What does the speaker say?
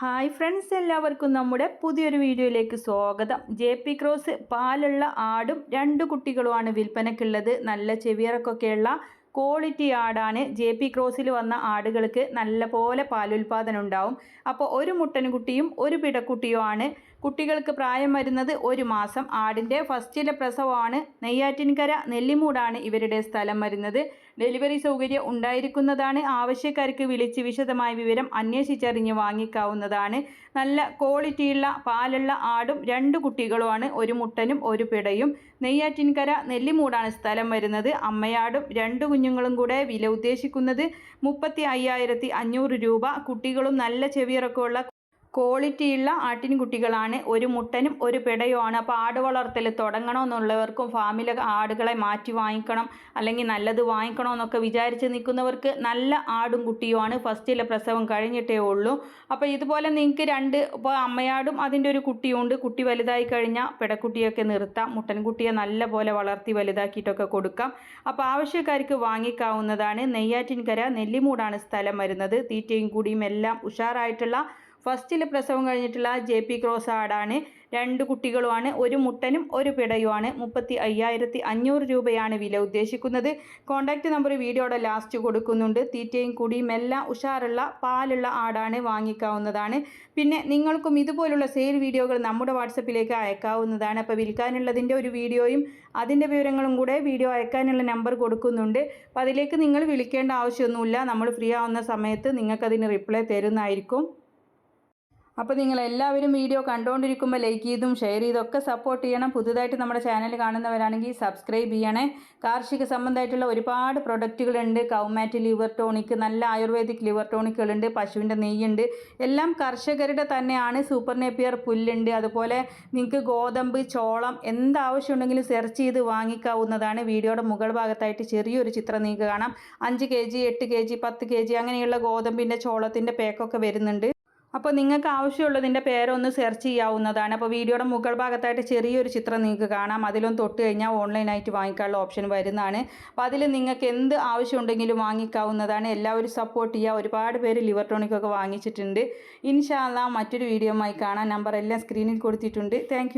Hi friends എല്ലാവർക്കും നമ്മുടെ പുതിയൊരു വീഡിയോയിലേക്ക് സ്വാഗതം. ജെ പി ക്രോസ് പാലുള്ള ആടും രണ്ട് കുട്ടികളുമാണ് വിൽപ്പനയ്ക്കുള്ളത്. നല്ല ചെവിയറക്കൊക്കെയുള്ള ക്വാളിറ്റി ആടാണ്. ജെ പി ക്രോസിൽ വന്ന ആടുകൾക്ക് നല്ല പോലെ പാലുൽപാദനം ഉണ്ടാവും. അപ്പോൾ ഒരു മുട്ടൻകുട്ടിയും ഒരു പിടക്കുട്ടിയുമാണ്. കുട്ടികൾക്ക് പ്രായം വരുന്നത് ഒരു മാസം. ആടിന്റെ ഫസ്റ്റിലെ പ്രസവമാണ്. നെയ്യാറ്റിൻകര നെല്ലിമൂടാണ് ഇവരുടെ സ്ഥലം വരുന്നത്. ഡെലിവറി സൗകര്യം ഉണ്ടായിരിക്കുന്നതാണ്. ആവശ്യക്കാർക്ക് വിളിച്ച് വിശദമായ വിവരം അന്വേഷിച്ചറിഞ്ഞ് വാങ്ങിക്കാവുന്നതാണ്. നല്ല ക്വാളിറ്റിയുള്ള പാലുള്ള ആടും രണ്ട് കുട്ടികളുമാണ്. ഒരു മുട്ടനും ഒരു പിടയും. നെയ്യാറ്റിൻകര നെല്ലിമൂടാണ് സ്ഥലം വരുന്നത്. അമ്മയാടും രണ്ട് കുഞ്ഞുങ്ങളും കൂടെ വില ഉദ്ദേശിക്കുന്നത് മുപ്പത്തി അയ്യായിരത്തി അഞ്ഞൂറ് രൂപ. കുട്ടികളും നല്ല ചെവിയിറക്കമുള്ള ക്വാളിറ്റിയുള്ള ആട്ടിൻകുട്ടികളാണ് ഒരു മുട്ടനും ഒരു പിടയുമാണ്. അപ്പോൾ ആട് വളർത്തൽ തുടങ്ങണമെന്നുള്ളവർക്കും ഫാമിലെ ആടുകളെ മാറ്റി വാങ്ങിക്കണം അല്ലെങ്കിൽ നല്ലത് വാങ്ങിക്കണമെന്നൊക്കെ വിചാരിച്ച് നിൽക്കുന്നവർക്ക് നല്ല ആടും കുട്ടിയുമാണ്. ഫസ്റ്റിലെ പ്രസവം കഴിഞ്ഞിട്ടേ ഉള്ളൂ. അപ്പോൾ ഇതുപോലെ നിങ്ങൾക്ക് രണ്ട് ഇപ്പോൾ അമ്മയാടും അതിന്റെ ഒരു കുട്ടിയുണ്ട്. കുട്ടി വലുതായി കഴിഞ്ഞാൽ പിടക്കുട്ടിയൊക്കെ നിർത്താം. മുട്ടൻകുട്ടിയെ നല്ല പോലെ വളർത്തി വലുതാക്കിയിട്ടൊക്കെ കൊടുക്കാം. അപ്പോൾ ആവശ്യക്കാർക്ക് വാങ്ങിക്കാവുന്നതാണ്. നെയ്യാറ്റിൻകര നെല്ലിമൂടാണ് സ്ഥലം വരുന്നത്. തീറ്റയും കൂടിയും എല്ലാം ഉഷാറായിട്ടുള്ള ഫസ്റ്റിൽ പ്രസവം കഴിഞ്ഞിട്ടുള്ള ജെ പി ക്രോസ് ആടാണ് രണ്ട് കുട്ടികളുമാണ് ഒരു മുട്ടനും ഒരു പിടയുമാണ്. മുപ്പത്തി അയ്യായിരത്തി അഞ്ഞൂറ് രൂപയാണ് വില ഉദ്ദേശിക്കുന്നത്. കോൺടാക്റ്റ് നമ്പർ വീഡിയോയുടെ ലാസ്റ്റ് കൊടുക്കുന്നുണ്ട്. തീറ്റയും കുടിയും എല്ലാം ഉഷാറുള്ള പാലുള്ള ആടാണ് വാങ്ങിക്കാവുന്നതാണ്. പിന്നെ നിങ്ങൾക്കും ഇതുപോലുള്ള സെയിൽ വീഡിയോകൾ നമ്മുടെ വാട്സപ്പിലേക്ക് അയക്കാവുന്നതാണ്. അപ്പോൾ വിൽക്കാനുള്ളതിന്റെ ഒരു വീഡിയോയും അതിന്റെ വിവരങ്ങളും കൂടെ വീഡിയോ അയക്കാനുള്ള നമ്പർ കൊടുക്കുന്നുണ്ട്. അപ്പോൾ അതിലേക്ക് നിങ്ങൾ വിളിക്കേണ്ട ആവശ്യമൊന്നുമില്ല. നമ്മൾ ഫ്രീ ആവുന്ന സമയത്ത് നിങ്ങൾക്കതിന് റിപ്ലൈ തരുന്നതായിരിക്കും. അപ്പോൾ നിങ്ങൾ എല്ലാവരും വീഡിയോ കണ്ടുകൊണ്ടിരിക്കുമ്പോൾ ലൈക്ക് ചെയ്തും ഷെയർ ചെയ്തൊക്കെ സപ്പോർട്ട് ചെയ്യണം. പുതുതായിട്ട് നമ്മുടെ ചാനൽ കാണുന്നവരാണെങ്കിൽ സബ്സ്ക്രൈബ് ചെയ്യണേ. കാർഷിക സംബന്ധമായിട്ടുള്ള ഒരുപാട് പ്രൊഡക്റ്റുകളുണ്ട് കൗമാറ്റ് ലിവർ ടോണിക് നല്ല ആയുർവേദിക് ലിവർ ടോണിക്കുകളുണ്ട് പശുവിന്റെ നെയ്യുണ്ട്. എല്ലാം കർഷകരുടെ തന്നെയാണ്. സൂപ്പർ നേപ്പിയർ പുല്ലുണ്ട്. അതുപോലെ നിങ്ങൾക്ക് ഗോതമ്പ് ചോളം എന്താവശ്യമുണ്ടെങ്കിലും സെർച്ച് ചെയ്ത് വാങ്ങിക്കാവുന്നതാണ്. വീഡിയോയുടെ മുകൾ ഭാഗത്തായിട്ട് ചെറിയൊരു ചിത്രം നിങ്ങൾക്ക് കാണാം. അഞ്ച് കെ ജി എട്ട് കെ ജി പത്ത് കെ ജി അങ്ങനെയുള്ള ഗോതമ്പിന്റെ ചോളത്തിന്റെ പേക്കൊക്കെ വരുന്നുണ്ട്. അപ്പോൾ നിങ്ങൾക്ക് ആവശ്യമുള്ളതിന്റെ പേരൊന്ന് സെർച്ച് ചെയ്യാവുന്നതാണ്. അപ്പോൾ വീഡിയോയുടെ മുകൾ ഭാഗത്തായിട്ട് ചെറിയൊരു ചിത്രം നിങ്ങൾക്ക് കാണാം. അതിലൊന്ന് തൊട്ട് കഴിഞ്ഞാൽ ഓൺലൈനായിട്ട് വാങ്ങിക്കാനുള്ള ഓപ്ഷൻ വരുന്നതാണ്. അപ്പോൾ അതിൽ നിങ്ങൾക്ക് എന്ത് ആവശ്യമുണ്ടെങ്കിലും വാങ്ങിക്കാവുന്നതാണ്. എല്ലാവരും സപ്പോർട്ട് ചെയ്യുക ഒരുപാട് പേര് ലിവർ ടോണിക്കൊക്കെ വാങ്ങിച്ചിട്ടുണ്ട്. ഇൻഷാല്ല മറ്റൊരു വീഡിയോ കാണാം. നമ്പർ എല്ലാം സ്ക്രീനിൽ കൊടുത്തിട്ടുണ്ട്. താങ്ക്